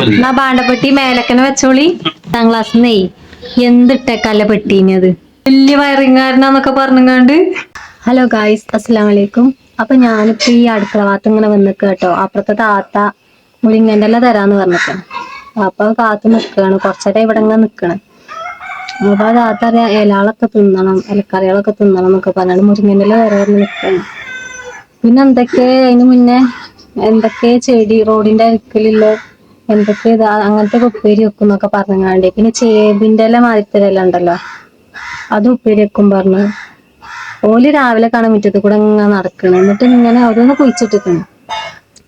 എന്നാ പാണ്ടപ്പെട്ടി മേലക്കനെ വെച്ചോളി. പത്താം ക്ലാസ് നെയ് എന്തിട്ടേക്കല്ല പെട്ടീനത് വലിയ വയറിങ്ങാരനാന്നൊക്കെ പറഞ്ഞങ്ങാണ്ട്. ഹലോ ഗായ്സ് അസ്സാം വലൈക്കും അപ്പൊ ഞാനിപ്പോ ഈ അടുക്കള ഭാഗത്ത് ഇങ്ങനെ വന്നിക്ക കേട്ടോ അപ്പുറത്തെ താത്ത മുളിങ്ങന്റെ എല്ലാം തരാന്ന് പറഞ്ഞിട്ട് അപ്പൊ കാത്തു നിക്കാണ്. കുറച്ചേരം ഇവിടെ ഇങ്ങനെ നിക്കണ്. അപ്പൊ താത്ത അറിയാ ഇലകളൊക്കെ തിന്നണം ഇലക്കറികളൊക്കെ തിന്നണം എന്നൊക്കെ പറഞ്ഞാണ് മുരിങ്ങന്റെ എല്ലാം തരാന്ന് നിക്കാണ്. പിന്നെ എന്തൊക്കെ? അതിന് മുന്നേ എന്തൊക്കെ ചെടി റോഡിന്റെ അരിക്കലുള്ള എന്തൊക്കെ ഇതാ? അങ്ങനത്തെ ഉപ്പേരി വെക്കും എന്നൊക്കെ പറഞ്ഞാണ്ട് പിന്നെ ചേമ്പിന്റെ ഇല മാതിരത്തെ ഇല ഉണ്ടല്ലോ. അത് ഉപ്പേരി വെക്കും പറഞ്ഞു. ഓൽ രാവിലെ കാണാൻ മുറ്റത്ത് കൂടെ ഇങ്ങനെ നടക്കണം. എന്നിട്ട് ഇങ്ങനെ ഓരോന്ന് കുഴിച്ചിട്ടിരിക്കണം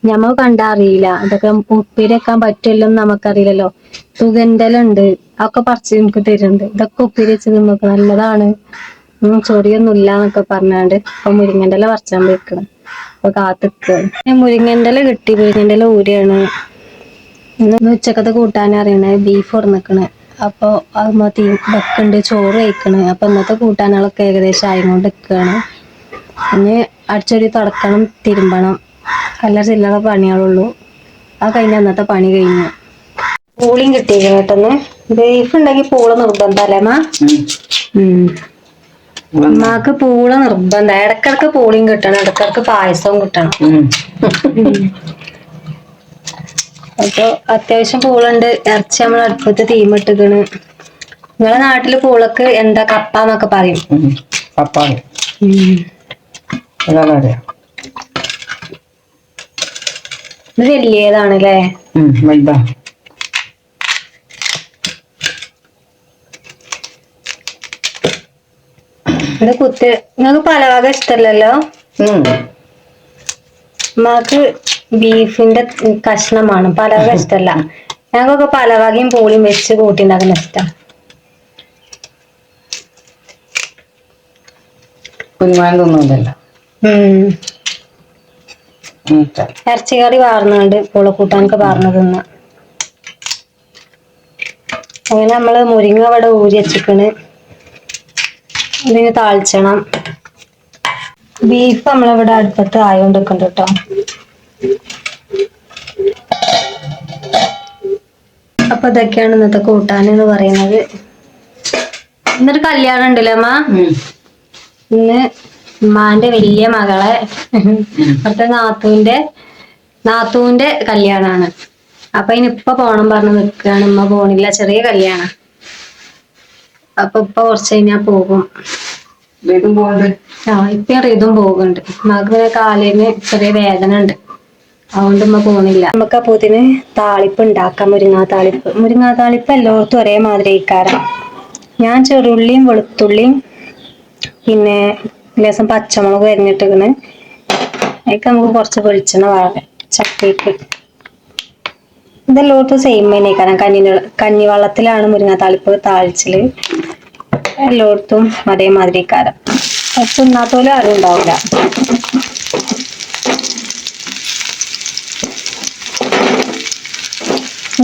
ഞമ്മ കണ്ടാ അറിയില്ല. ഇതൊക്കെ ഉപ്പേരി വെക്കാൻ പറ്റുമല്ലോ എന്ന് നമുക്കറിയില്ലല്ലോ. ഉണ്ട്. അതൊക്കെ പറിച്ച് നമുക്ക് തരുന്നുണ്ട്. ഇതൊക്കെ ഉപ്പേരി വെച്ച് തിന്നൊക്കെ നല്ലതാണ്. ചൊറിയൊന്നും ഇല്ല എന്നൊക്കെ പറഞ്ഞാണ്ട് ഇപ്പൊ മുരിങ്ങന്റെ ഇല പറിച്ചാൻ പോയിക്കണം അപ്പൊ കാത്തിക്കുക മുരിങ്ങന്റെ ഇല കിട്ടി. മുരിങ്ങന്റെ ഇല ഊരിയാണ്. ഇന്ന് ഉച്ചക്കത്തെ കൂട്ടാൻ അറിയണേ ബീഫ് ഉറന്നിക്കണ് അപ്പൊ അത് മതി വെക്കുന്നുണ്ട് ചോറ് കഴിക്കണ്. അപ്പൊ ഇന്നത്തെ കൂട്ടാനുകളൊക്കെ ഏകദേശം ആയിക്കൊണ്ട് നിൽക്കുകയാണ് ഇനി അടിച്ചൊരു തുടക്കണം തിരുമ്പണം. അല്ല ചില്ലറ പണികളുള്ളൂ ആ കഴിഞ്ഞ അന്നത്തെ പണി കഴിഞ്ഞു. പൂളിയും കിട്ടിയില്ല കേട്ടെന്ന് ബീഫ് ഉണ്ടെങ്കിൽ പൂള നിർബന്ധമല്ലേ മാ ഉം. ഉമ്മാക്ക് പൂള നിർബന്ധം. ഇടക്കിടക്ക് പൂളിയും കിട്ടണം ഇടക്കിടക്ക് പായസവും കിട്ടണം. അപ്പൊ അത്യാവശ്യം പൂളുണ്ട്. ഇറച്ചി നമ്മൾ അടുപ്പത്ത് തീമിട്ടിക്കണ് നിങ്ങളെ നാട്ടിൽ പൂളക്ക് എന്താ? കപ്പ എന്നൊക്കെ പറയും. അതാണറിയാം ഇത് വലിയതാണ് അല്ലേ ഇത് കുത്ത് നിങ്ങൾക്ക് പലവക ഇഷ്ടമല്ലല്ലോ ഉമ്മാക്ക് ബീഫിന്റെ കഷ്ണമാണ്. പലവക ഇഷ്ടമല്ല ഞങ്ങൾക്കൊക്കെ പലവകയും പൂളിയും വെച്ച് കൂട്ടിണ്ടാക്കുന്ന ഇഷ്ടം. കുരുമാൻ തിന്നുന്നില്ല ഉം. ഇറച്ചിക്കറി വാർന്നുകൊണ്ട് പുളക്കൂട്ടാനൊക്കെ വാർന്നു തിന്ന. അങ്ങനെ നമ്മൾ മുരിങ്ങ വട ഊരി വെച്ചിക്കണ്. ഇതിന് താളിച്ചണം. ബീഫ് നമ്മളിവിടെ അടുപ്പത്ത് നിൽക്കുന്നുണ്ട് കേട്ടോ അപ്പൊ ഇതൊക്കെയാണ് ഇന്നത്തെ കൂട്ടാൻ എന്ന് പറയുന്നത്. ഇന്നൊരു കല്യാണം ഉണ്ടല്ലേ അമ്മ? ഇന്ന് ഉമ്മാന്റെ വലിയ മകളെ അവിടുത്തെ നാത്തൂന്റെ നാത്തൂന്റെ കല്യാണാണ്. അപ്പൊ ഇനി ഇപ്പൊ പോണം പറഞ്ഞു നിൽക്കുകയാണ്. ഉമ്മ പോണില്ല ചെറിയ കല്യാണം. അപ്പൊ ഇപ്പൊ കുറച്ച് കഴിഞ്ഞാ പോകും. ആ ഇപ്പൊ റീതും പോകുന്നുണ്ട്. ഉമ്മാക്ക് പിന്നെ കാലിന് ചെറിയ വേദന ഉണ്ട് അതുകൊണ്ട് നമ്മ പോണില്ല നമുക്ക് അപ്പൊ ഇതിന് താളിപ്പ് ഉണ്ടാക്കാം മുരിങ്ങാ താളിപ്പ്. മുരിങ്ങാ താളിപ്പ് എല്ലായിടത്തും ഒരേ മാതിരി ഇക്കാരം ഞാൻ ചെറുള്ളിയും വെളുത്തുള്ളിയും പിന്നെ ലേസം പച്ചമുളക് അരിഞ്ഞിട്ടിക്കണ് അതിലേക്ക് നമുക്ക് കുറച്ച് വെളിച്ചെണ്ണ വാഴ ചക്കയ്ക്ക് ഇതെല്ലായിടത്തും സെയിം തന്നെ കാരണം കഞ്ഞി കഞ്ഞിവെള്ളത്തിലാണ് മുരിങ്ങാ താളിപ്പ് താളിച്ചിൽ. എല്ലായിടത്തും അതേമാതിരി കാരം തിന്നാത്തോലും ആരും ഉണ്ടാവില്ല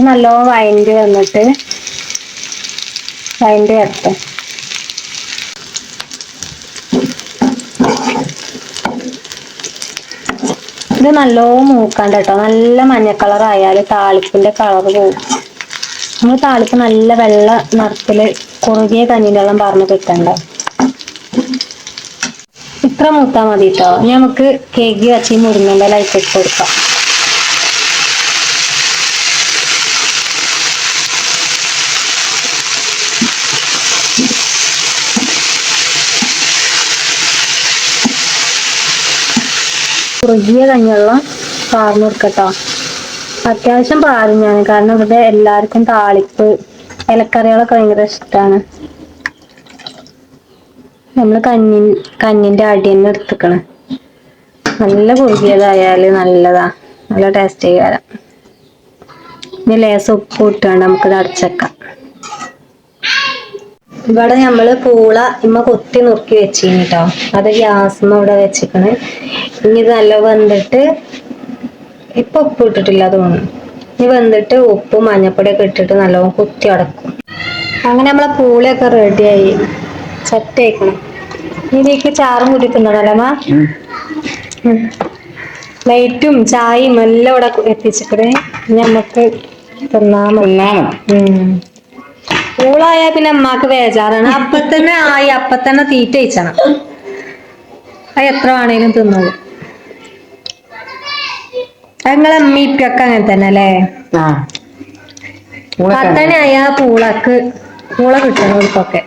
നല്ലോണം വയന്റ് വന്നിട്ട് വയന്റ് വരട്ടെ. ഇത് നല്ലോണം മൂക്കാണ്ട് കേട്ടോ. നല്ല മഞ്ഞ കളർ ആയാൽ താളിപ്പിന്റെ കളർ പോകും. നമ്മൾ താളിപ്പ് നല്ല വെള്ള നിറത്തിൽ കുറുകിയ കഞ്ഞിവെള്ളം പറഞ്ഞു കിട്ടണ്ട ഇത്ര മൂത്താ മതി കേട്ടോ. നമുക്ക് കേക്ക് വച്ച് ലൈറ്റ് ഇട്ട് കൊടുക്കാം. കുറുകിയ കഞ്ഞിവെള്ളം പാർന്നു കൊടുക്കട്ടോ. അത്യാവശ്യം പാരും കാരണം ഇവിടെ എല്ലാവർക്കും താളിപ്പ് ഇലക്കറികളൊക്കെ ഭയങ്കര ഇഷ്ടമാണ് നമ്മൾ കഞ്ഞി കഞ്ഞിന്റെ അടി തന്നെ എടുത്തുക്കണ്. നല്ല കുറുകിയതായാൽ നല്ലതാ. നല്ല ടേസ്റ്റ് ചെയ്യാരം ഇനി ലേസം ഉപ്പ് ഇട്ടുകൊണ്ട് നമുക്കിത് അടച്ചേക്കാം. ഇവിടെ നമ്മൾ പൂള ഇമ്മ കൊത്തി നുറുക്കി വെച്ചിന് കേട്ടോ അത് ഗ്യാസ്മ ഇവിടെ വെച്ചിക്കണ്. ഇനി ഇത് നല്ല വെന്തിട്ട് ഇപ്പൊ ഉപ്പ് ഇട്ടിട്ടില്ല തോന്നുന്നു ഇനി വെന്തിട്ട് മഞ്ഞപ്പൊടി മഞ്ഞപ്പൊടിയൊക്കെ ഇട്ടിട്ട് നല്ലോണം കുത്തി അടക്കും. അങ്ങനെ നമ്മളെ പൂളയൊക്കെ റെഡിയായി ഇനി ഇതിലേക്ക് ചാറും കൂടി തിന്നണല്ലേ ലൈറ്റും ചായയും എല്ലാം ഇവിടെ എത്തിച്ചിട്ട് നമുക്ക് തിന്നാമ തിന്നാമോ പൂളായ പിന്നെ അമ്മാക്ക് വേജാറാണ് അപ്പൊ തന്നെ ആയി. അപ്പൊ തന്നെ തീറ്റ അയച്ചണം അത് എത്ര വേണേലും തിന്നോളൂ. ഞങ്ങളെ നിങ്ങളെ അമ്മി അങ്ങനെ തന്നെ അല്ലേ? ആ. പൂളൊക്കെ പത്തനായ പൂളക്ക് പൂള കിട്ടണവർക്കൊക്കെ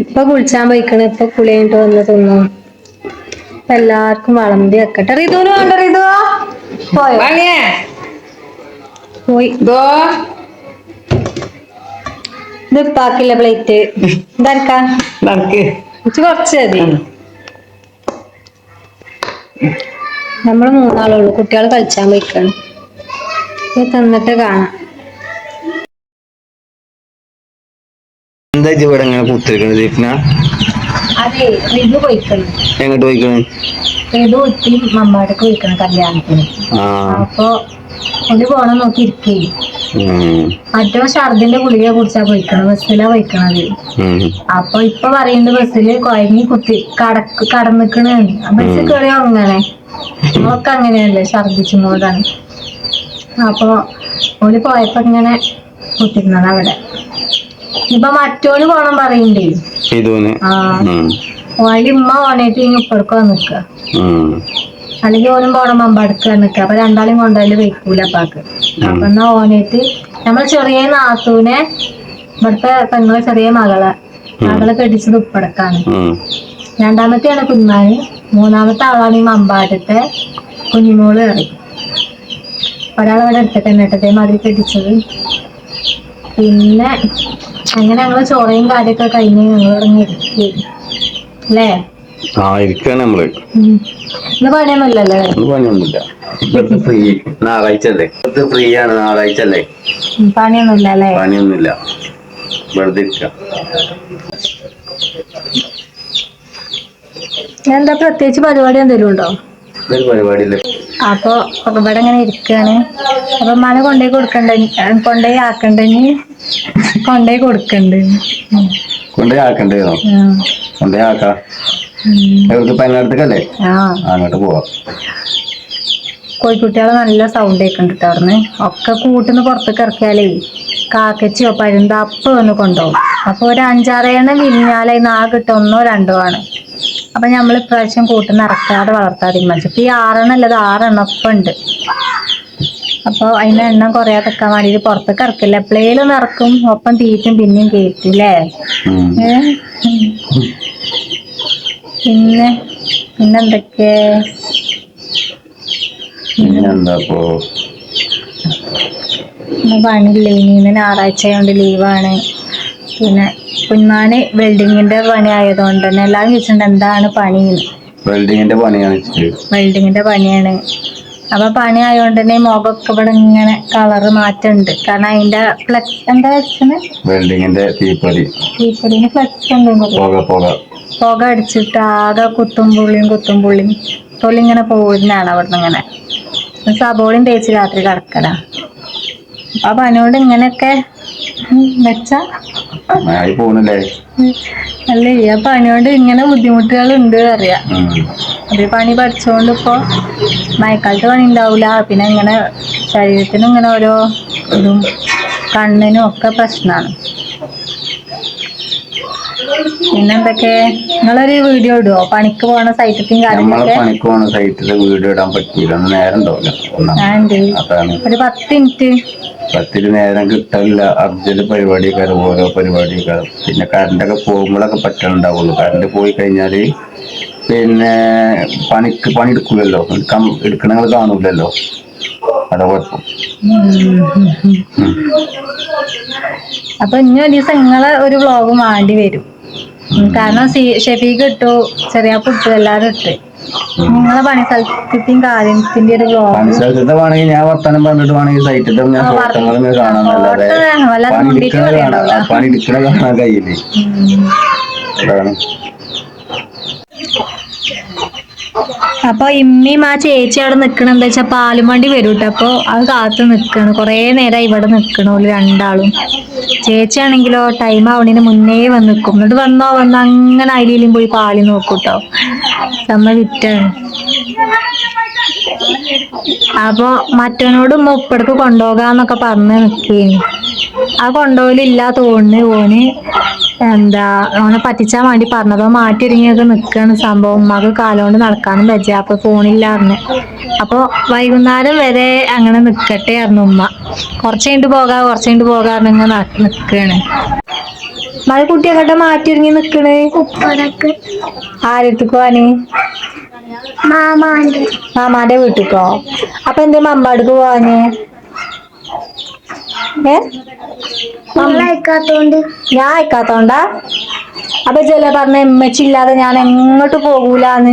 ഇപ്പൊ കുളിച്ചാൻ പോയിക്കണ്. ഇപ്പൊ കുളി കഴിഞ്ഞിട്ട് വന്ന് തിന്നു. ഇപ്പൊ എല്ലാവർക്കും വളമ്പി വെക്കട്ടെ. റിതുവിന് വേണ്ട റിതു. പോയോ? പോയി. ഇതോ? പ്ലേറ്റ്. ഇതാർക്കാ കുറച്ച് മതി. നമ്മൾ മൂന്നാളുള്ളൂ. കുട്ടികൾ കളിച്ചാൻ പോയിക്കാണ്. ഇത് തന്നിട്ട് കാണാം. എന്താ ഇവിടെ ഇങ്ങനെ കുത്തിരിക്കണത് അതെ റിതു പോയിക്കണം. എങ്ങോട്ട് പോയിക്കണ്? റിതു ഒത്തി മമ്മാടക്ക് പോയിക്കണം കല്യാണത്തിന്. അപ്പൊ ഒന്ന് പോണം നോക്കി ഇരിക്കേ. മറ്റോ ഷർദിന്റെ ഗുളിക കുടിച്ചാ പോയിക്കണം ബസ്സിലാ പോയിക്കണത് അപ്പൊ ഇപ്പൊ പറയുന്നത് ബസ്സിൽ കൊയങ്ങി കുത്തി കടക്ക് കടന്നിക്കണ്. ബസ് കയറി ഉറങ്ങണേ. ഒക്കെ അങ്ങനെയല്ലേ ഛർദിച്ചുകൊണ്ടാണ് അപ്പൊ ഓൽ പോയപ്പോ ഇങ്ങനെ കുത്തിരുന്നത് അവിടെ. ഇപ്പൊ മറ്റോന് പോണം പറയണ്ടേ. ഇതൂന് ഉമ്മ ഓണേറ്റ് ഇനി ഇപ്പഴക്കോ നിക്ക. അല്ലെങ്കിൽ ഓനും പോണം അമ്പടക്ക നിക്ക. അപ്പൊ രണ്ടാളും കൊണ്ടുപോയാലും വെക്കൂല അപ്പാക്ക്. അപ്പൊ എന്നാ ഓനേറ്റ് നമ്മൾ ചെറിയ നാത്തൂനെ ഇവിടുത്തെ പെങ്ങളെ ചെറിയ മകളെ മകളെ കെട്ടിച്ചത് ഉപ്പടക്കാണ്. രണ്ടാമത്തെയാണ് കുഞ്ഞാന് മൂന്നാമത്തെ ആളാണ് ഈ മമ്പാട്ടത്തെ കുഞ്ഞിമോൾ കറി ഒരാൾ ഇവിടെ അടുത്തൊക്കെ തന്നെ ഇട്ടതേ മാതിരി കെട്ടിച്ചത്. പിന്നെ അങ്ങനെ ഞങ്ങൾ ചോറയും കാര്യൊക്കെ കഴിഞ്ഞ് ഞങ്ങൾ ഇറങ്ങി അല്ലേ? ആ ഇരിക്കാണ് നമ്മൾ. ഇന്ന് പണിയൊന്നുമില്ലല്ലേ? പണിയൊന്നുമില്ല. ഫ്രീ ഞായറാഴ്ച അല്ലേ? ഫ്രീ ആണ് ഞായറാഴ്ച അല്ലേ? ഉം, പണിയൊന്നുമില്ല അല്ലേ? പണിയൊന്നുമില്ല. വെറുതെ ഇരിക്ക. എന്താ പ്രത്യേകിച്ച് പരിപാടി എന്തെങ്കിലും ഉണ്ടോ? അപ്പൊ ഇവിടെ ഇങ്ങനെ ഇരിക്കാണ്. അപ്പൊ മന കൊണ്ടുപോയി കൊടുക്കണ്ട? കൊണ്ടുപോയി ആക്കണ്ടെങ്കിൽ കൊണ്ടുപോയി കൊടുക്കണ്ട്. കൊണ്ടേ ആക്കണ്ടേ. കൊണ്ടേ ആക്കാം? അങ്ങോട്ട് പോവാം. കോഴിക്കുട്ടികളെ നല്ല സൗണ്ട് കേൾക്കുന്നുണ്ട് അവിടുന്ന്? ഒക്കെ കൂട്ടിന്ന് പുറത്തേക്ക് ഇറക്കിയാലേ കാക്കച്ചിയോ പരുന്താപ്പ് വന്ന് കൊണ്ടുപോകും അപ്പൊ ഒരു അഞ്ചാറേണ്ണം വിരിഞ്ഞാലേ നാകിട്ട് ഒന്നോ രണ്ടോ ആണ്. അപ്പൊ നമ്മൾ ഇപ്രാവശ്യം കൂട്ടിന്ന് ഇറക്കാതെ വളർത്താതെ മനസ്സിലാക്കി ഇപ്പൊ ഈ ആറെണ്ണം അല്ലത് ആറെണ്ണം ഒപ്പം ഉണ്ട്. അപ്പൊ അതിന് എണ്ണം കുറയാതെക്കാൻ വേണ്ടിട്ട് പുറത്തേക്ക് ഇറക്കില്ല. എപ്പോഴേലും ഇറക്കും. ഒപ്പം തീറ്റും പിന്നെയും കയറ്റും അല്ലേ പിന്നെ പിന്നെന്തൊക്കെ പണില്ലേ പണിയില്ല? ഇനി ഇന്ന് ഞായറാഴ്ച കൊണ്ട് ലീവാണ്. പിന്നെ കുഞ്ഞാന് വെൽഡിങ്ങിന്റെ പണി ആയതുകൊണ്ട് തന്നെ എല്ലാവരും ചോദിച്ചിട്ടുണ്ട് എന്താണ് പണി വെൽഡിങ്ങിന്റെ പണിയാണ് വെൽഡിങ്ങിന്റെ പണിയാണ്. അപ്പൊ പണി ആയതുകൊണ്ട് തന്നെ മുഖമൊക്കെ ഇവിടെ ഇങ്ങനെ കളറ് മാറ്റുന്നുണ്ട് കാരണം അതിന്റെ ഫ്ലെക്സ് എന്താ വെച്ചത് വെൽഡിങ്ങിന്റെ തീപ്പൊരി തീപ്പൊടിന് ഫ്ലക്സ് പറയും പോക അടിച്ചിട്ട് ആകെ കുത്തും പുള്ളിയും കുത്തും പുള്ളിയും. തൊലി ഇങ്ങനെ പോകുന്നതാണ് അവിടെ നിന്ന് ഇങ്ങനെ. സബോളിയും തേച്ച് രാത്രി കിടക്കല. അപ്പൊ പണിയോട് ഇങ്ങനെയൊക്കെ വെച്ചാ. പോണില്ലേ? അല്ലേ ആ കൊണ്ട് ഇങ്ങനെ ബുദ്ധിമുട്ടുകൾ ഉണ്ട് അറിയാ. ഒരു അത് ഈ പണി പഠിച്ചുകൊണ്ട് ഇപ്പൊ മഴക്കാലത്ത് പണി ഉണ്ടാവില്ല പിന്നെ ഇങ്ങനെ ശരീരത്തിനും ഇങ്ങനെ ഓരോ ഇതും കണ്ണിനും ഒക്കെ പ്രശ്നമാണ് പിന്നെന്തൊക്കെ? നിങ്ങളൊരു വീഡിയോ ഇടുവോ? പണിക്ക് പോണ സൈറ്റത്തെയും നമ്മളെ കാര്യങ്ങളൊക്കെ? പണിക്ക് പോണ സൈറ്റിൽ വീഡിയോ ഇടാൻ പറ്റില്ല ഒന്നും നേരം ഉണ്ടാവില്ല. അതാണ്. ഒരു പത്ത് മിനിറ്റ്. പത്തിരി നേരം കിട്ടില്ല അർജന്റ് പരിപാടിയൊക്കെ ഓരോ പരിപാടിയൊക്കെ. പിന്നെ കറണ്ടൊക്കെ പോകുമ്പോഴൊക്കെ പറ്റലുണ്ടാവുള്ളൂ കറണ്ട് പോയി കഴിഞ്ഞാൽ പിന്നെ പണിക്ക് പണി എടുക്കൂലല്ലോ. എടുക്കാൻ എടുക്കണങ്ങൾ കാണൂലല്ലോ. അതാ കുഴപ്പം. അപ്പൊ ഇനി ഒരു ദിവസം നിങ്ങളെ ഒരു വ്ളോഗ് വേണ്ടി വരും. കാരണം സി- ഷെഫീഖ് ഇട്ടു. ചെറിയ ഇട്ടു എല്ലാരും ഇട്ട്. നിങ്ങളെ പണി സ്ഥലത്തിന്റെയും കാര്യത്തിന്റെ ഒരു വേണമെങ്കിൽ ഞാൻ വർത്തമാനം പറഞ്ഞിട്ട് വേണമെങ്കിൽ സൈറ്റിൽ ഞാൻ ആ, വർ- ഫോട്ടോകൾ ഇങ്ങനെ കാണാന്നല്ലാതെ ഫോട്ടോ വല്ലാതെ പണി മുണ്ടിട്ട് എടുക്കണ കാണാൻ പറയുന്നുണ്ടാവില്ല. പണി എടുക്കണ കാണാൻ കഴിയില്ലേ അതാണ് അപ്പൊ ഇമ്മയും ആ ചേച്ചി അവിടെ നിക്കണ എന്താ വെച്ചാ പാലും വണ്ടി വരും കേട്ടോ അപ്പൊ അത് കാത്തു നിക്കാണ്. കൊറേ നേരം ഇവിടെ നിക്കണു രണ്ടാളും. ചേച്ചി ആണെങ്കിലോ ടൈം ആവണേന് മുന്നേ വന്ന് നിക്കും. എന്നിട്ട് വന്നോ വന്നോ അങ്ങനെ അയിലും പോയി പാൽ നോക്കൂട്ടോ. നമ്മ വിറ്റാണ്. അപ്പൊ മറ്റവനോട് മുപ്പടക്ക് കൊണ്ടുപോകാന്നൊക്കെ പറഞ്ഞ് നിക്കേന്. ആ കൊണ്ടുപോകലില്ല തോന്നുന്നു ഓന്. എന്താ ഓനെ പറ്റിച്ചാൻ വേണ്ടി പറഞ്ഞതോ മാറ്റി ഒരുങ്ങിയൊക്കെ നിക്കാണ് സംഭവം. ഉമ്മക്ക് കാലോണ്ട് നടക്കാനും പറ്റിയ അപ്പൊ ഫോണില്ലായിരുന്നു അപ്പൊ വൈകുന്നേരം വരെ അങ്ങനെ നിക്കട്ടെ ആയിരുന്നു ഉമ്മ. കുറച്ച് കഴിഞ്ഞിട്ട് പോകാ കുറച്ച് കഴിഞ്ഞിട്ട് പോകാറുണ്ട് ഇങ്ങനെ നിക്കാണ്. മഴ കുട്ടി അങ്ങോട്ട് മാറ്റി ഒരുങ്ങി നിക്കണ് പോവാന്? മാമാന്റെ വീട്ടിക്കോ? അപ്പൊ എന്തേ മമ്മാടുക്ക് പോവാഞ്ഞേ? ഏ? അയക്കാത്തോണ്ട്. ഞാൻ അയക്കാത്തോണ്ടാ? അപ്പൊ ചില പറഞ്ഞ എമ്മച്ചില്ലാതെ ഞാൻ എങ്ങോട്ട് പോകൂലാന്ന്.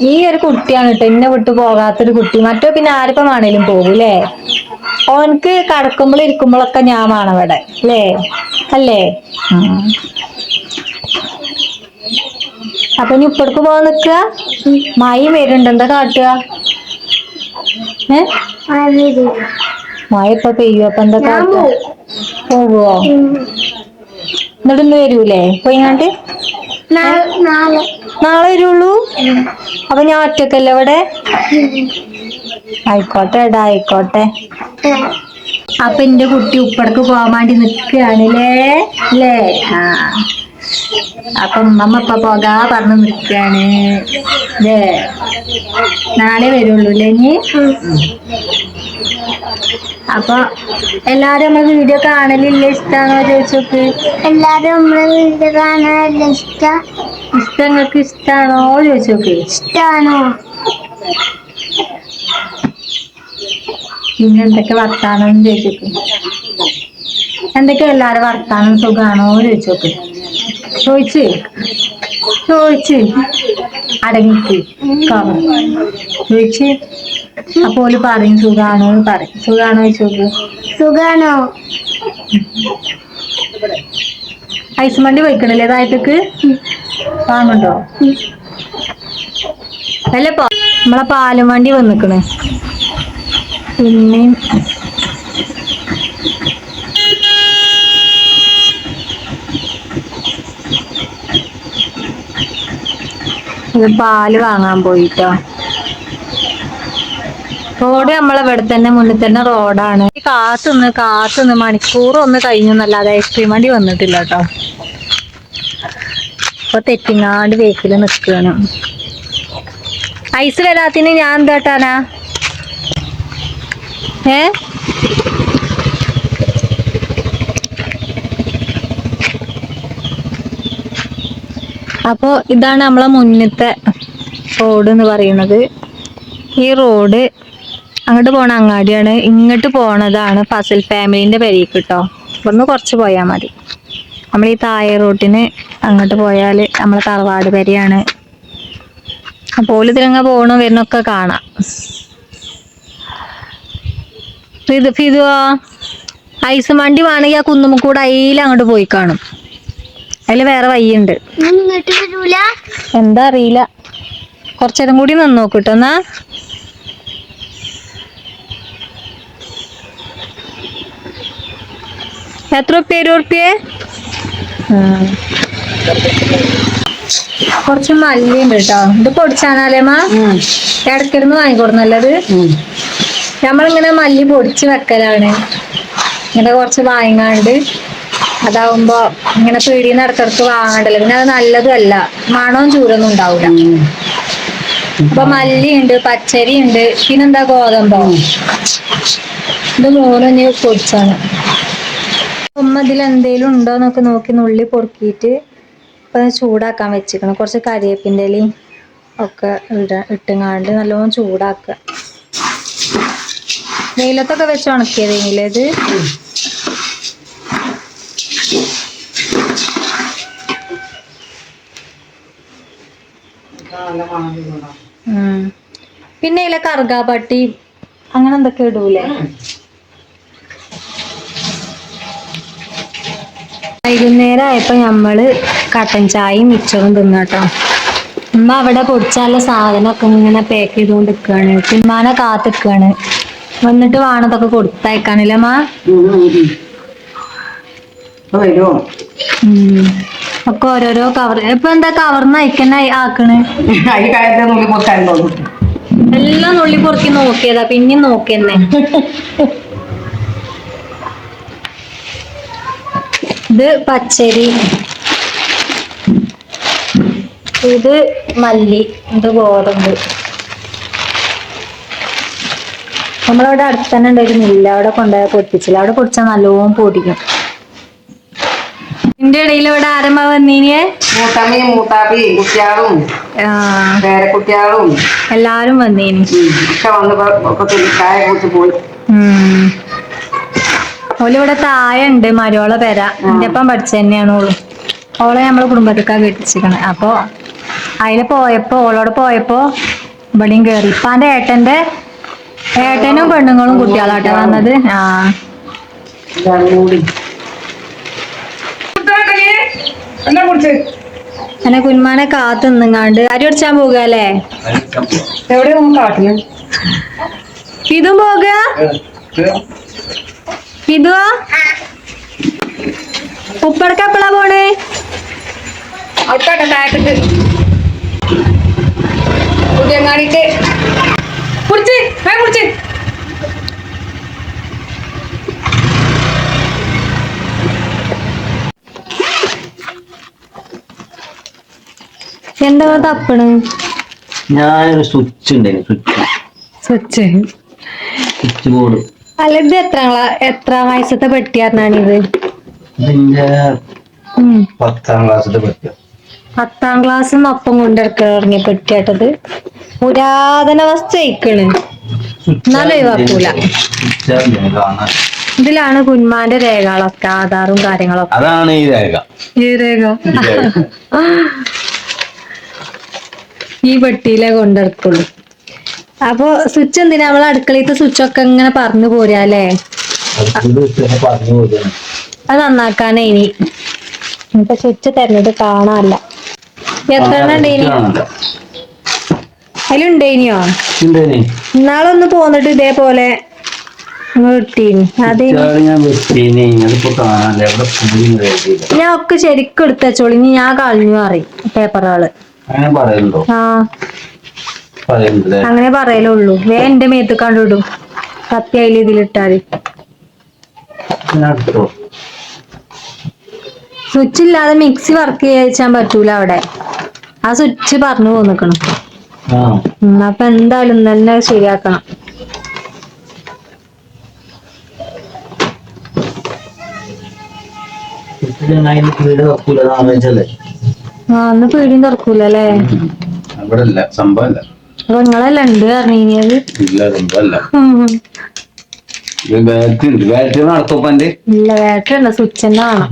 ഈ ഒരു കുട്ടിയാണ് കേട്ടോ എന്നെ വിട്ടു പോകാത്തൊരു കുട്ടി. മറ്റോ പിന്നെ ആർക്കും വേണേലും പോകൂലേ? ഓനക്ക് കടക്കുമ്പോൾ ഇരിക്കുമ്പോഴൊക്കെ ഞാൻ വേണം ഇവിടെ അല്ലേ? അല്ലേ. അപ്പൊ ഇനി ഇപ്പടക്ക് പോവാൻ നിക്കുക മായി വരുന്നുണ്ട്. എന്താ കാട്ടുക? ഏ? മായ ഇപ്പൊ പെയ്യോ? അപ്പൊ എന്താ കാട്ടുക? പോവും. എന്നിട്ട് ഇന്ന് വരൂലേ? പോയിങ്ങാണ്ട് നാളെ വരുള്ളൂ? അപ്പൊ ഞാൻ ഒറ്റക്കല്ലേ ഇവിടെ? ആയിക്കോട്ടെ എടാ ആയിക്കോട്ടെ. അപ്പൊ എന്റെ കുട്ടി ഉപ്പടക്ക് പോകാൻ വേണ്ടി നിക്കുകയാണല്ലേ അല്ലേ? ആ. അപ്പൊ ഉമ്മമ്മ ഇപ്പൊ പോകാ പറഞ്ഞു നിൽക്കാണ്. അല്ലേ നാളെ വരുള്ളൂ അല്ലേ ഇനി? അപ്പൊ എല്ലാരും നമ്മളെ വീഡിയോ കാണലില്ലേ? ഇഷ്ടാണോ ചോദിച്ചോക്ക്? എല്ലാരും നമ്മളെ വീഡിയോ കാണാനല്ല ഇഷ്ട? ഇഷ്ടം നിങ്ങൾക്ക് ഇഷ്ടാണോ ചോദിച്ചോക്ക്? ഇഷ്ടാണോ? പിന്നെ എന്തൊക്കെ വർത്താനം ചോദിച്ചോക്ക്. എന്തൊക്കെ എല്ലാരും വർത്താനം? സുഖാണോ? ചോദിച്ചോക്ക് ചോദിച്ച് ചോദിച്ച്. അടങ്ങിക്ക് കവർ. ചോദിച്ച്. അപ്പൊ ഓൽ പറയും സുഖാണോ? എന്ന് പറയും. സുഖാണോ? ചോദിച്ചു സുഖാണോ? ഐസ് മണ്ടി വയ്ക്കണല്ലേ താഴത്തേക്ക്? വാങ്ങണ്ടോ? അല്ലേ പോ നമ്മളെ പാലും വണ്ടി വന്നിക്കണേ. പിന്നെ? ഇത് പാൽ വാങ്ങാൻ പോയിട്ടോ. റോഡ് നമ്മളെ ഇവിടെ തന്നെ മുന്നിൽ തന്നെ റോഡാണ്. കാത്തുനിന്ന് കാത്തുനിന്ന് മണിക്കൂർ ഒന്ന് കഴിഞ്ഞു എന്നല്ലാതെ ഐസ്ക്രീം വണ്ടി വന്നിട്ടില്ല കേട്ടോ. അപ്പൊ തെറ്റിങ്ങാണ്ട് വേക്കിൽ നിക്കാണ്. ഐസ് വരാത്തിന് ഞാൻ എന്താട്ടാനാ ഏ? അപ്പോ ഇതാണ് നമ്മളെ മുന്നത്തെ റോഡ് എന്ന് പറയുന്നത്. ഈ റോഡ് അങ്ങോട്ട് പോണ അങ്ങാടിയാണ്. ഇങ്ങോട്ട് പോണതാണ് ഫസൽ ഫാമിലിന്റെ പെരീക്ക് കേട്ടോ ഇവിടുന്ന് കുറച്ച് പോയാൽ മതി. നമ്മൾ ഈ തായ റോട്ടിന് അങ്ങോട്ട് പോയാൽ നമ്മളെ തറവാട് പെരയാണ്. അപ്പോൾ ഇതിലങ്ങ പോകണോ വരുന്നൊക്കെ കാണാം. ഫിദു ഫിദുവോ ഐസ് വണ്ടി വേണമെങ്കിൽ ആ കുന്നുമ്മക്കൂടെ അയിൽ അങ്ങോട്ട് പോയി കാണും. അതിൽ വേറെ വയ്യുണ്ട് എന്താ അറിയില്ല. കുറച്ചേരം കൂടി നിന്ന് നോക്കൂട്ടോ എന്നാ? എത്ര ഉറുപ്പ്യ ഒരു ഉറുപ്പ്യേ? കുറച്ച് മല്ലിയുണ്ട് കേട്ടോ ഇത് പൊടിച്ചാനാലേമാ ഇടയ്ക്കിരുന്ന് വാങ്ങിക്കൊടുന്നല്ലത് നമ്മളിങ്ങനെ മല്ലി പൊടിച്ച് വെക്കലാണ്. ഇങ്ങനെ കുറച്ച് വാങ്ങാണ്ട് അതാവുമ്പോ ഇങ്ങനെ പീടിയിൽ നിന്ന് ഇടക്കിടക്ക് വാങ്ങണ്ടല്ലോ. പിന്നെ അത് നല്ലതല്ല. മണവും ചൂരൊന്നും ഉണ്ടാവില്ല അപ്പൊ മല്ലിയുണ്ട് പച്ചരി ഉണ്ട് പിന്നെന്താ ഗോതമ്പോ? ഇത് മൂന്നും പൊടിച്ചാണ് ഉമ്മ ഇതിൽ എന്തേലും ഉണ്ടോ എന്നൊക്കെ നോക്കി നുള്ളി പൊറുക്കിയിട്ട് ഇപ്പൊ ചൂടാക്കാൻ വെച്ചിരിക്കണം. കുറച്ച് കരിവേപ്പിന്റെ ഇലയും ഒക്കെ ഇട ഇട്ടുങ്ങാണ്ട് നല്ലോണം ചൂടാക്കുക വെയിലത്തൊക്കെ വെച്ച് ഉണക്കിയതെങ്കിലേ ഇത്? പിന്നെ ഇതിലെ കറുകാപ്പട്ടി അങ്ങനെ എന്തൊക്കെ ഇടൂലേ? വൈകുന്നേരം ആയപ്പോ നമ്മൾ കട്ടൻ ചായയും മിച്ചറും തിന്നാട്ടോ. ഉമ്മ അവിടെ പൊടിച്ചാലുള്ള സാധനമൊക്കെ ഇങ്ങനെ പാക്ക് ചെയ്തുകൊണ്ട് നിൽക്കുകയാണ് ഉമ്മാനെ കാത്ത് നിൽക്കുകയാണ് വന്നിട്ട് വേണം ഇതൊക്കെ കൊടുത്തയക്കാനില്ല വരുമോ ഉം. ഒക്കെ ഓരോരോ കവർ ഇപ്പൊ എന്താ കവർന്ന് അയക്കന്നെ ആക്കണ്? ഈ കാര്യത്തെ നുള്ളി പൊക്കാൻ തോന്നും. എല്ലാം നുള്ളി പൊറുക്കി നോക്കിയതാ പിന്നെയും നോക്കിയെന്നെ. ഇത് പച്ചരി. ഇത് മല്ലി. ഇത് ഗോതമ്പ്. നമ്മളവിടെ അടുത്ത് തന്നെ ഉണ്ട് ഒരു മില്ല് അവിടെ കൊണ്ടുപോയാൽ പൊട്ടിച്ചില്ല. അവിടെ പൊടിച്ചാൽ നല്ലോണം പൊടിക്കും ഇതിന്റെ ഇടയിൽ ഇവിടെ ആരമ്മ വന്നീനിയെ? മൂത്തമ്മയും മൂത്താപ്പയും കുട്ടിയാളും പേരക്കുട്ടിയാളും. എല്ലാരും വന്നീനി. ഒക്കെ വന്ന് ഇപ്പൊ ഒക്കെ തുള്ളി ചായ കുടിച്ച് പോയി. ഉം. ഓൽ ഇവിടെ താഴെ ഉണ്ട് മരോള പേര എന്റെ ഒപ്പം പഠിച്ച തന്നെയാണ് ഓൾ. ഓളെ നമ്മളെ കുടുംബത്തിക്കാ കെട്ടിച്ചിരിക്കണേ അപ്പൊ അതിൽ പോയപ്പോ ഓളോട് പോയപ്പോ ഇവിടെയും കേറി. ഇപ്പാന്റെ ഏട്ടന്റെ ഏട്ടനും പെണ്ണുങ്ങളും കുട്ടികളാട്ടെ വന്നത്. ആ ഇതാണ് കൂടി എന്നാ കുടിച്ച്? അങ്ങനെ കുന്മാനെ കാത്തു നിന്നങ്ങാണ്ട്. അരി അടിച്ചാൻ പോകുക അല്ലേ? പോക കാട്ടിൽ ഇതും പോകുക ഇതുവാ ഉപ്പടക്ക എപ്പോഴാ പോണേ? ഔട്ടാട്ടെ താഴത്തേക്ക് പുതിയങ്ങാടിക്ക് കുടിച്ച്. കുടിച്ച്. എന്താ തപ്പണ്? ഞാനൊരു സ്വിച്ച് ഉണ്ടായിരുന്നു സ്വിച്ച് സ്വിച്ച് സ്വിച്ച് ബോർഡ് അല്ല ഇത് എത്ര എത്ര വയസ്സത്തെ പെട്ടിയാർന്നാണിത് ഇതിന്റെ ഉം. പത്താം ക്ലാസ്സിലെ പറ്റിയ പത്താം ക്ലാസ് ഒപ്പം കൊണ്ടിറക്കാൻ തുടങ്ങിയ പെട്ടിയാട്ടത്. പുരാതന വസ്തു അയക്കണ് എന്നാലും ഒഴിവാക്കൂല. ഇതിലാണ് കുന്മാന്റെ രേഖകളൊക്കെ ആധാറും കാര്യങ്ങളൊക്കെ. അതാണ് ഈ രേഖ. ഈ രേഖ. ഈ പെട്ടിയിലെ കൊണ്ടെടുക്കുള്ളൂ അപ്പൊ സ്വിച്ച് എന്തിനാ? നമ്മളെ അടുക്കളയിലത്തെ സ്വിച്ച് ഒക്കെ ഇങ്ങനെ പറഞ്ഞു പോരാ അല്ലേ? അത് നന്നാക്കാനേ ഇനി. ഇപ്പൊ സ്വിച്ച് തരുന്നത് കാണാനല്ല എത്ര ഉണ്ടേനി അതിലുണ്ടേനിയോ? ഇന്നാളൊന്ന് പോന്നിട്ട് ഇതേപോലെ ഞാൻ ഒക്കെ ശരിക്കും എടുത്തോളി ഇനി ഞാൻ കളഞ്ഞു മാറി പേപ്പറുകൾ അങ്ങനെ പറയുന്നുണ്ടോ ആ. അങ്ങനെ പറയലുള്ളൂ. വേ എന്റെ മേത്ത് കണ്ടിടും കത്തി അതിൽ ഇതിലിട്ടാൽ സ്വിച്ച് ഇല്ലാതെ മിക്സി വർക്ക് ചെയ്യാൻ പറ്റൂല അവിടെ. ആ സ്വിച്ച് പറഞ്ഞു പോന്നിക്കണം. അപ്പൊ എന്തായാലും തന്നെ ശരിയാക്കണം. ഇതിനായി വീട് വെക്കൂല നാളേച്ചല്ലേ ആ അന്ന് പീടിയും തുറക്കൂല അല്ലേ അവിടെ അല്ല സംഭവമല്ല അപ്പൊ നിങ്ങളല്ല ഉണ്ട് പറഞ്ഞത് ഇല്ല സംഭവമല്ല ഇത് ബാറ്ററി ഉണ്ട്. ബാറ്ററി നടത്തോപ്പന്റെ ഇല്ല ബാറ്ററി ഉണ്ട് സ്വിച്ച് തന്നെ വേണം.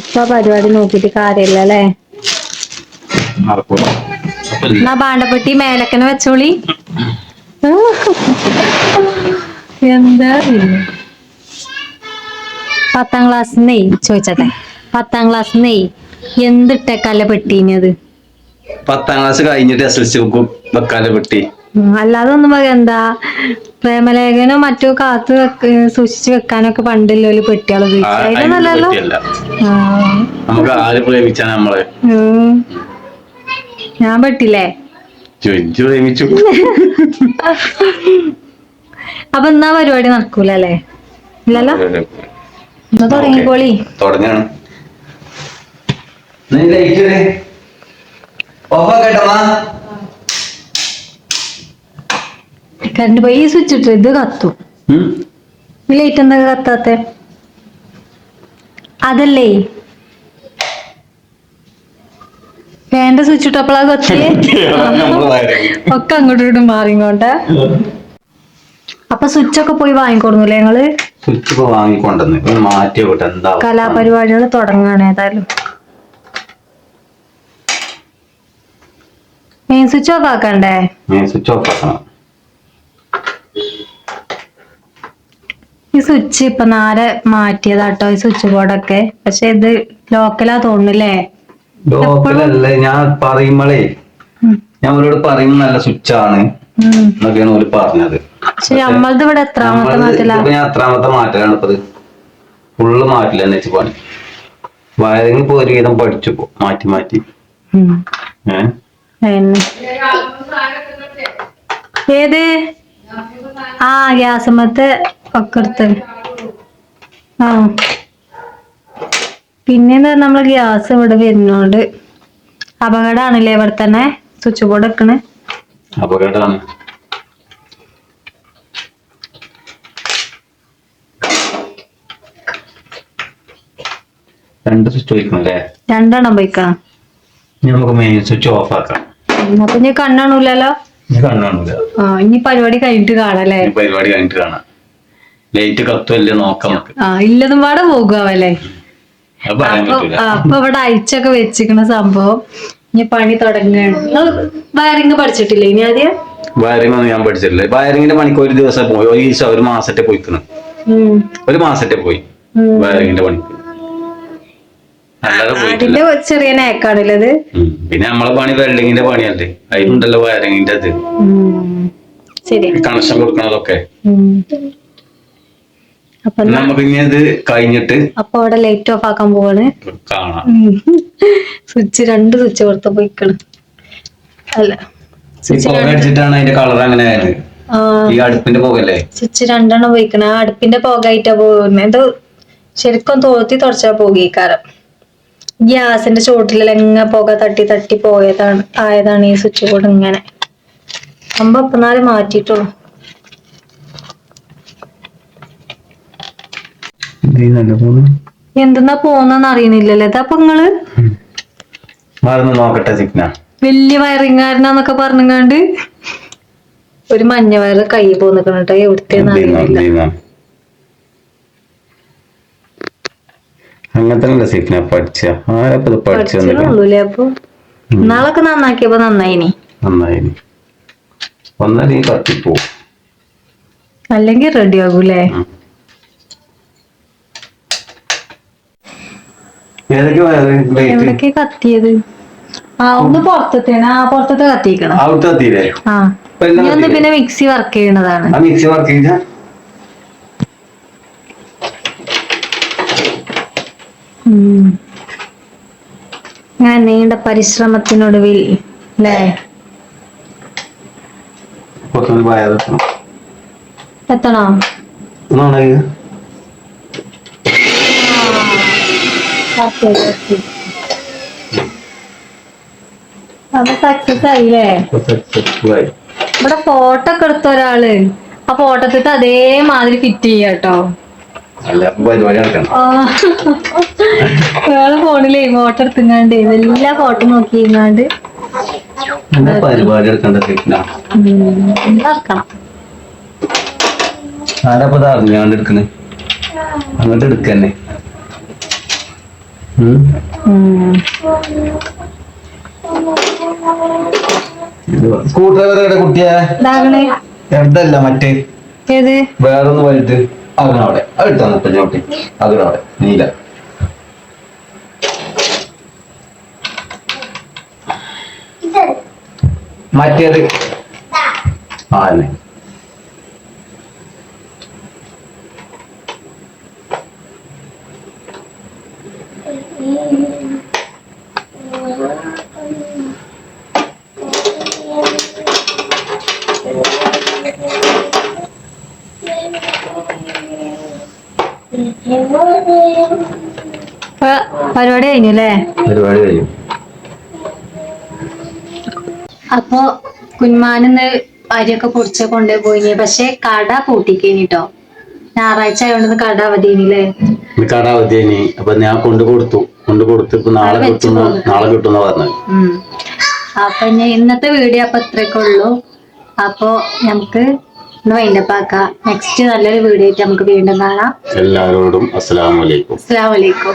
ഇപ്പൊ പരിപാടി നോക്കിട്ട് കാര്യമില്ല അല്ലേ? എന്നാ ബാണ്ടപ്പെട്ടി മേലക്കനെ വെച്ചോളി. എന്താ ചോദിച്ചെ പത്താം ക്ലാസ് ചോദിച്ചട്ടെ. പത്താം കല പെട്ടിനത് പത്താം ക്ലാസ് കഴിഞ്ഞിട്ട് എസ് എൽ സി വെക്കാലെ പെട്ടി. അല്ലാതെ ഒന്നും പറയാ എന്താ പ്രേമലേഖനോ മറ്റോ കാത്ത് വെക്ക സൂക്ഷിച്ചു വെക്കാനൊക്കെ പണ്ടല്ലോ പെട്ടിയാളോ പെട്ടികൾ ആ, ഉപയോഗിച്ചു? പെട്ടിയല്ല നമുക്ക് ആര് പ്രേമിച്ചാ നമ്മളെ? ഉം. ഞാൻ പെട്ടില്ലേ? പ്രേമിച്ചു. അപ്പൊ എന്നാ പരിപാടി നടക്കൂല അല്ലേ ഇല്ലല്ലോ എന്നാ തുടങ്ങിക്കോളി തുടങ്ങാണ്. ഓഫാക്കട്ടമാ കറണ്ട് പോയി സ്വിച്ച് ഇട്ട് ഇത് കത്തു. ലൈറ്റ് എന്താ കത്താത്തെ? അതല്ലേ? വേണ്ട സ്വിച്ച് ഇട്ടപ്പോഴാ കത്തിയേ? ഒക്കെ അങ്ങോട്ടും ഇങ്ങോട്ടും മാറിങ്ങോട്ടെ. അപ്പൊ സ്വിച്ച് ഒക്കെ പോയി വാങ്ങിക്കൊടുന്നില്ലേ ഞങ്ങൾ സ്വിച്ച് ഇപ്പൊ വാങ്ങിക്കൊണ്ടെന്ന് മാറ്റി വിട്ടെ. എന്താ കലാപരിപാടികൾ തുടങ്ങുകയാണ് ഏതായാലും. മെയിൻ സ്വിച്ച് ഓഫ് ആക്കണ്ടേ? മെയിൻ സ്വിച്ച് ഓഫ് ആക്കണം. ഈ സ്വിച്ച് ഇപ്പൊ നാരെ മാറ്റിയതാട്ടോ ഈ സ്വിച്ച് ബോർഡൊക്കെ. പക്ഷെ ഇത് ലോക്കലാ തോന്നുന്നില്ലേ? ലോക്കലല്ലേ. ഞാൻ പറയുമ്പോഴേ. ഞാൻ അവരോട് പറയുന്ന നല്ല സ്വിച്ച് ആണ്. എന്നൊക്കെയാണ് അവർ പറഞ്ഞത്. നമ്മളത് ഇവിടെ എത്രാമത്തെ ഞാൻ മാറ്റലാണ് ഇപ്പത്. ഫുള്ള് മാറ്റില്ല എന്ന് വെച്ച് പണി. വയറിങ് ഇപ്പൊ ഒരുവിധം പഠിച്ചു പോ മാറ്റി മാറ്റി. ഏത്? ആ ഗ്യാസമ്മത്തെ ഒക്കെ എടുത്ത്. ആ. പിന്നെന്താ നമ്മൾ ഗ്യാസ് ഇവിടെ വരുന്നോണ്ട്. അപകടമാണല്ലേ ഇവിടെ തന്നെ സ്വിച്ച് ബോർഡ് വെക്കണേ. അപകടമാണ് രണ്ട് സ്വിച്ച് വയ്ക്കണല്ലേ രണ്ടെണ്ണം പോയിക്കണം ഇനി നമുക്ക് മെയിൻ സ്വിച്ച് ഓഫ് ആക്കാം. അപ്പൊ ഇനി കണ്ണാണൂലല്ലോ ഇനി ഇനി പരിപാടി കഴിഞ്ഞിട്ട് കാണാല്ലേ? പരിപാടി കഴിഞ്ഞിട്ട് കാണാം. ലൈറ്റ് കത്തുമല്ലേ നോക്കാം നമുക്ക്. ആ ഇല്ലതും പാടെ പറയാൻ അപ്പൊ ഇവിടെ അയച്ചൊക്കെ വെച്ചിക്കണ സംഭവം ഇനി പണി തുടങ്ങുകയാണ്. വയറിങ് പഠിച്ചിട്ടില്ലേ ഇനി ആദ്യം? വയറിംഗ് ഒന്നും ഞാൻ പഠിച്ചിട്ടില്ല. വയറിങ്ങിന്റെ പണിക്ക് ഒരു ദിവസം പോയി. ഒരു മാസത്തെ പോയിക്കണം. ഒരു മാസത്തെ പോയി. വയറിങ്ങിന്റെ പണിക്ക്. അതിന്റെ ചെറിയ നേക്കാണല്ലത്. പിന്നെ നമ്മളെ പണി വെൽഡിങ്ങിന്റെ പണിയല്ലേ? അതിനുണ്ടല്ലോ വയറിങ്ങിന്റെ അത്. കണക്ഷൻ കൊടുക്കണതൊക്കെ നമുക്ക് ഇനി ഇത് കഴിഞ്ഞിട്ട് അപ്പൊ അവിടെ ലൈറ്റ് ഓഫ് ആക്കാൻ പോവാണ്. സ്വിച്ച് രണ്ട് സ്വിച്ച് കൊടുത്ത പോയിക്കണ അല്ല. അടിച്ചിട്ടാണ് അതിന്റെ കളർ അങ്ങനെ ആയത്. ഈ അടുപ്പിന്റെ പുകല്ലേ സ്വിച്ച് രണ്ടെണ്ണം പോയിക്കണ ആ അടുപ്പിന്റെ പുകയായിട്ടാ പോകുന്നത് എന്തോ ശരിക്കും തോത്തി തുടച്ചാ പോകീക്കാരം. ഗ്യാസിന്റെ ചോട്ടിലെങ്ങ പുക തട്ടി തട്ടി പോയതാണ് ആയതാണ് ഈ സ്വിച്ച് ബോർഡ് ഇങ്ങനെ. അമ്പ അപ്പനാല് മാറ്റിയിട്ടുള്ളൂ. എന്തെന്നാ പോന്നെന്ന് അറിയണില്ലല്ലേ ഇതപ്പൊ നിങ്ങൾ നോക്കട്ടെ വലിയ വയറിങ്ങാരനാന്നൊക്കെ പറഞ്ഞങ്ങാണ്ട് ഒരു മഞ്ഞ വയറ് കൈ പോന്നിക്കണട്ടെ എവിടുത്തെ എവിടുത്തേന്ന് അങ്ങനത്തെ സിഗ്ന പഠിച്ച. ആരപ്പത് നാളൊക്കെ നന്നാക്കിയപ്പോ നന്നായിനി. നന്നായിനി. ഒന്നര ഈ കത്തിപ്പോ അല്ലെങ്കിൽ റെഡി ആകൂലേ? എവിടൊക്കെ കത്തിയത്? ആ ഒന്ന് പുറത്തത്തേണ്. ആ പുറത്തത്തെ കത്തിക്കണം. പിന്നെ മിക്സി വർക്ക് ചെയ്യണതാണ്. മിക്സി വർക്ക് ചെയ്ത? ഞാൻ നീണ്ട പരിശ്രമത്തിനൊടുവിൽ അല്ലേ എത്തണോ. അത് സക്സസ് ആയില്ലേ. ഇവിടെ ഫോട്ടോ ഒക്കെ എടുത്ത ഒരാൾ. ആ ഫോട്ടോത്തിട്ട് അതേമാതിരി ഫിറ്റ് ചെയ്യാട്ടോ പരിപാടി നടക്കണം. വേറെ ഫോണിലേ ഫോട്ടോ എടുത്തുങ്ങാണ്ട് എല്ലാ ഫോട്ടോ എന്താ പരിപാടി എടുക്കണ്ട സിഗ്ന ഇതാക്കണം ആരപ്പോ ഇത് അറിഞ്ഞാണ്ട് എടുക്കണേ? അങ്ങോട്ട് എടുക്കന്നെ. ഉം. സ്ക്രൂ ഡ്രൈവർ എവിടെ കുട്ടിയെ? എവിടല്ല മറ്റേ? ഏത്? വേറൊന്ന് വലുത് അതിനവിടെ അത് എടുത്താ ഇപ്പൊ ചോട്ടി അതിനവിടെ നീല. മറ്റേത്? ആ അല്ലേ. പരിപാടി കഴിഞ്ഞു അല്ലേ? പരിപാടി കഴിയും അപ്പൊ കുഞ്ഞുമാനിന്ന് അരിയൊക്കെ പൊടിച്ച കൊണ്ടുപോയി പക്ഷെ കട പൂട്ടിക്കേനിട്ടോ ഞായറാഴ്ച ആയതുകൊണ്ട് കട അവധിയില്ലേ ഇത് കട അവധിയായി അപ്പൊ ഞാൻ കൊണ്ടു കൊടുത്തു. കൊണ്ടു കൊടുത്ത് ഇപ്പൊ നാളെ കിട്ടുന്നു. നാളെ കിട്ടുന്ന പറഞ്ഞത്. അപ്പൊ ഇനി ഇന്നത്തെ വീഡിയോ അപ്പൊ ഇത്രയൊക്കെ ഉള്ളൂ. അപ്പൊ നമുക്ക് ഇന്ന് വൈൻഡപ്പ് നെക്സ്റ്റ് നല്ലൊരു വീഡിയോ ആയിട്ട് നമുക്ക് വീണ്ടും കാണാം. എല്ലാവരോടും അസ്സലാമു അലൈക്കും. അസ്സലാമു അലൈക്കും.